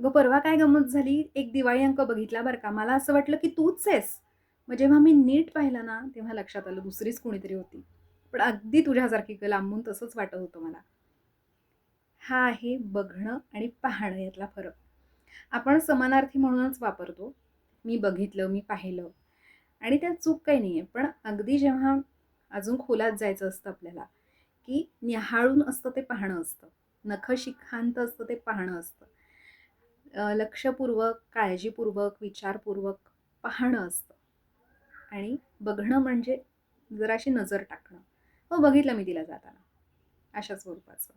अगं परवा काय गंमत झाली? एक दिवाळी अंक बघितला बरं का. मला असं वाटलं की तूच आहेस. मग जेव्हा मी नीट पाहिलं ना तेव्हा लक्षात आलं दुसरीच कोणीतरी होती. पण अगदी तुझ्यासारखी क- लांबून तसंच वाटत होतं मला. हा आहे बघणं आणि पाहणं यातला फरक. आपण समानार्थी म्हणूनच वापरतो. मी बघितलं मी पाहिलं. आणि त्यात चूक काही नाही आहे पण अगदी जेव्हा अजून खोलात जायचं असतं आपल्याला की निहाळून असतं ते पाहणं असतं. नखशिखांत असतं ते पाहणं असतं. लक्षपूर्वक काळजीपूर्वक विचारपूर्वक पाहणं असतं. आणि बघणं म्हणजे जराशी नजर टाकणं. हो बघितलं मी तिला जाताना. अशा स्वरूपाचं.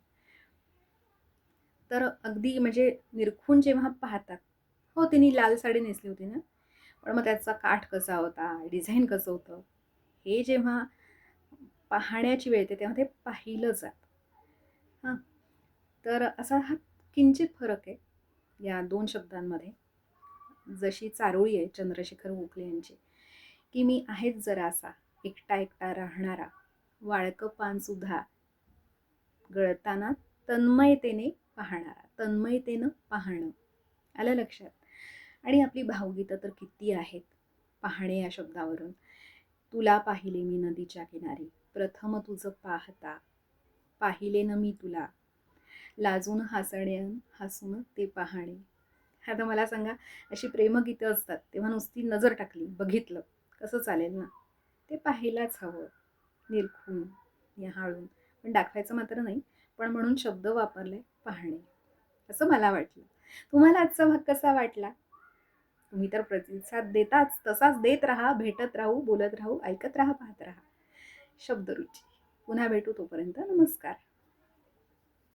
तर अगदी म्हणजे निरखून जेव्हा पाहतात हो तिने लाल साडी नेसली होती ना? पण मग त्याचा काठ कसा होता? डिझाईन कसं होतं? हे जेव्हा पाहण्याची वेळ येते तेव्हा ते पाहिलं जातं. हां. तर असा हा किंचित फरक आहे. या दोन शब्दांमध्ये जशी चारोळी आहे चंद्रशेखर गोखले यांची की मी आहेच जरासा एकटा एकटा राहणारा वाळकं पानसुद्धा गळताना तन्मयतेने पाहणारा तन्मयतेनं पाहणं. आलं लक्षात? आणि आपली भावगीतं तर किती आहेत? पाहणे या शब्दावरून. तुला पाहिले मी नदीच्या किनारी प्रथम तुझं पाहता पाहिले न मी तुला. लाजून हसणे हसून ते पाहणे. आता मला सांगा अशी प्रेमगीतं असतात तेव्हा नुसती नजर टाकली बघितलं कसं चालेल ना? ते पाहायलाच हवं. निरखून निहाळून. पण दाखवायचं मात्र नाही पण म्हणून शब्द वापरले पाहणे. असं मला वाटलं. तुम्हाला आजचा भाग कसा वाटला? तुम्ही तर प्रतिसाद देताच तसाच देत राहा भेटत राहू बोलत राहू ऐकत राहा पाहत राहा. शब्दरुची. पुन्हा भेटू तोपर्यंत नमस्कार.